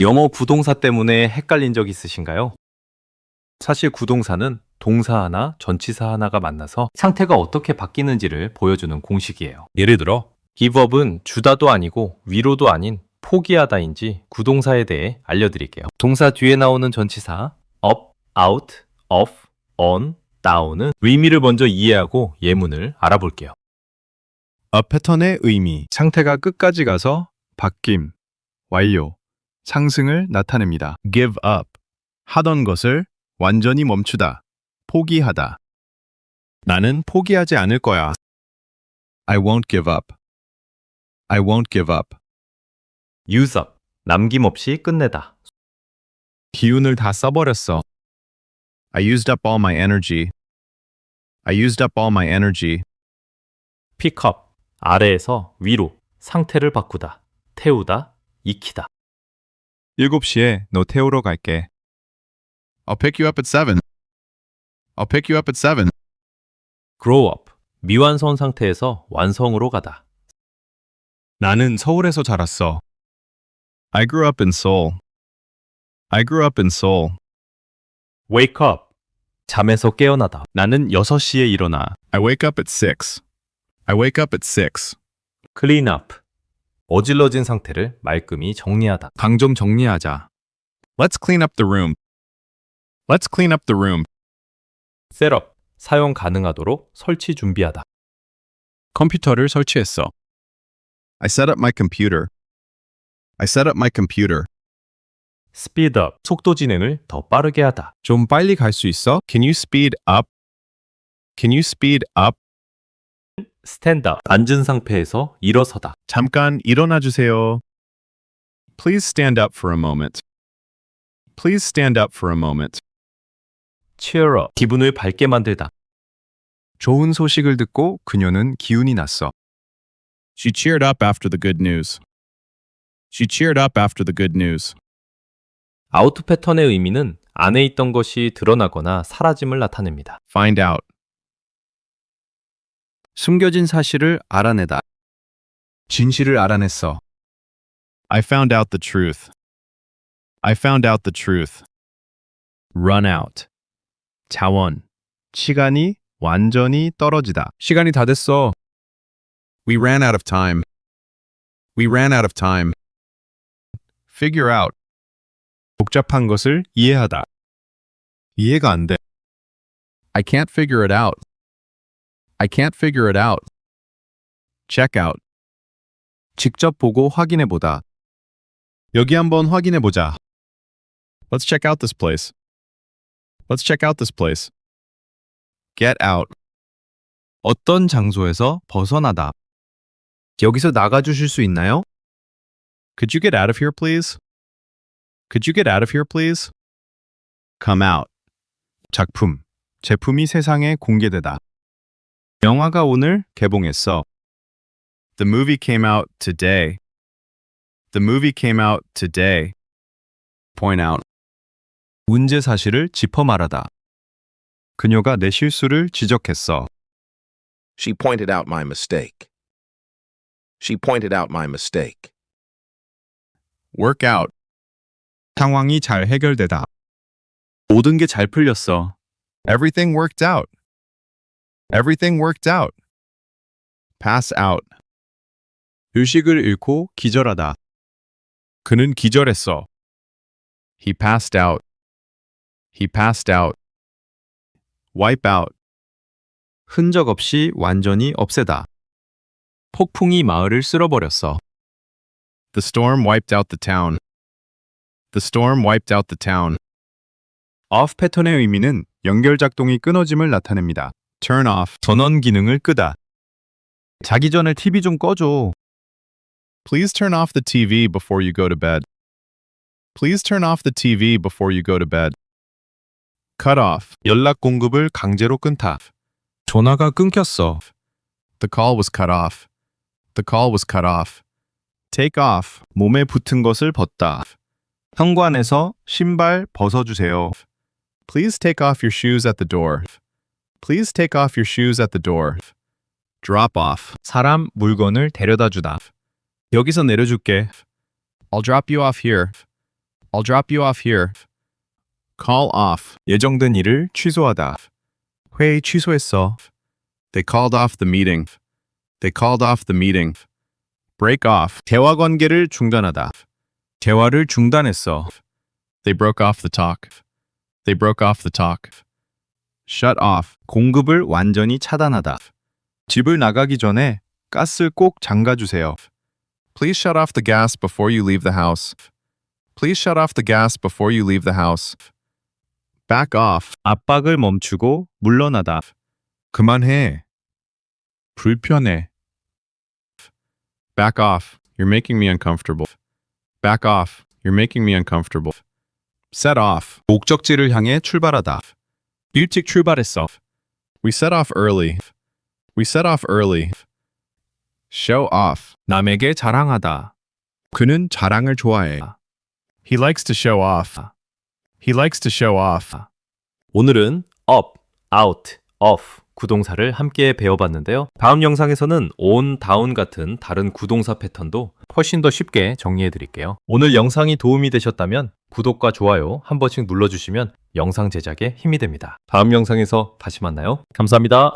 영어 구동사 때문에 헷갈린 적 있으신가요? 사실 구동사는 동사 하나, 전치사 하나가 만나서 상태가 어떻게 바뀌는지를 보여주는 공식이에요. 예를 들어, give up은 주다도 아니고 위로도 아닌 포기하다인지 구동사에 대해 알려드릴게요. 동사 뒤에 나오는 전치사 up, out, off, on, down은 의미를 먼저 이해하고 예문을 알아볼게요. a 패턴의 의미, 상태가 끝까지 가서 바뀜, 완료, 상승을 나타냅니다. give up, 하던 것을 완전히 멈추다, 포기하다. 나는 포기하지 않을 거야. I won't give up. I won't give up. use up, 남김없이 끝내다. 기운을 다 써버렸어. I used up all my energy. I used up all my energy. pick up, 아래에서 위로, 상태를 바꾸다, 태우다, 익히다. 7시에 너 태우러 갈게. I'll pick you up at 7. I'll pick you up at 7. grow up, 미완성 상태에서 완성으로 가다. 나는 서울에서 자랐어. I grew up in Seoul. I grew up in Seoul. wake up, 잠에서 깨어나다. 나는 6시에 일어나. I wake up at 6. I wake up at 6. clean up, 어질러진 상태를 말끔히 정리하다. 방 좀 정리하자. Let's clean up the room. Let's clean up the room. up, 사용 가능하도록 설치 준비하다. 컴퓨터를 설치했어. I set up my computer. I set up my computer. speed up, 속도 진행을 더 빠르게 하다. 좀 빨리 갈 수 있어? Can you speed up? Can you speed up? Stand up, 앉은 상태에서 일어서다. 잠깐 일어나 주세요. Please stand up for a moment. Please stand up for a moment. cheer up, 기분을 밝게 만들다. 좋은 소식을 듣고 그녀는 기운이 났어. She cheered up after the good news. She cheered up after the good news. 아우트 패턴의 의미는 안에 있던 것이 드러나거나 사라짐을 나타냅니다. Find out. 숨겨진 사실을 알아내다. 진실을 알아냈어. I found out the truth. I found out the truth. Run out. 자원. 시간이 완전히 떨어지다. 시간이 다 됐어. We ran out of time. We ran out of time. Figure out. 복잡한 것을 이해하다. 이해가 안 돼. I can't figure it out. I can't figure it out. Check out. 직접 보고 확인해 보다. 여기 한번 확인해 보자. Let's check out this place. Let's check out this place. Get out. 어떤 장소에서 벗어나다. 여기서 나가 주실 수 있나요? Could you get out of here, please? Could you get out of here, please? Come out. 작품. 제품이 세상에 공개되다. 영화가 오늘 개봉했어. The movie came out today. The movie came out today. Point out. 문제 사실을 짚어 말하다. 그녀가 내 실수를 지적했어. She pointed out my mistake. She pointed out my mistake. work out. 상황이 잘 해결되다. 모든 게 잘 풀렸어. Everything worked out. Everything worked out. pass out. 의식을 잃고 기절하다. 그는 기절했어. He passed out. He passed out. wipe out. 흔적 없이 완전히 없애다. 폭풍이 마을을 쓸어버렸어. The storm wiped out the town. The storm wiped out the town. off 패턴의 의미는 연결 작동이 끊어짐을 나타냅니다. Turn off 전원 기능을 끄다. 자기 전에 TV 좀 꺼줘. Please turn off the TV before you go to bed. Please turn off the TV before you go to bed. cut off 연락 공급을 강제로 끊다. 전화가 끊겼어. The call was cut off. The call was cut off. take off 몸에 붙은 것을 벗다. 현관에서 신발 벗어주세요. Please take off your shoes at the door. Please take off your shoes at the door. drop off 사람 물건을 데려다 주다. 여기서 내려줄게. I'll drop you off here. I'll drop you off here. Call off. 예정된 일을 취소하다. 회의 취소했어. They called off the meeting. They called off the meeting. Break off. 대화 관계를 중단하다. 대화를 중단했어. They broke off the talk. They broke off the talk. Shut off. 공급을 완전히 차단하다. 집을 나가기 전에 가스 꼭 잠가주세요. Please shut off the gas before you leave the house. Please shut off the gas before you leave the house. Back off. 압박을 멈추고 물러나다. 그만해. 불편해. Back off. You're making me uncomfortable. Back off. You're making me uncomfortable. Set off. 목적지를 향해 출발하다. 일찍 출발했어. We set off early. We set off early. Show off. 남에게 자랑하다. 그는 자랑을 좋아해. He likes to show off. He likes to show off. 오늘은 up, out, off 구동사를 함께 배워봤는데요. 다음 영상에서는 on, down 같은 다른 구동사 패턴도 훨씬 더 쉽게 정리해 드릴게요. 오늘 영상이 도움이 되셨다면 구독과 좋아요 한 번씩 눌러주시면 영상 제작에 힘이 됩니다. 다음 영상에서 다시 만나요. 감사합니다.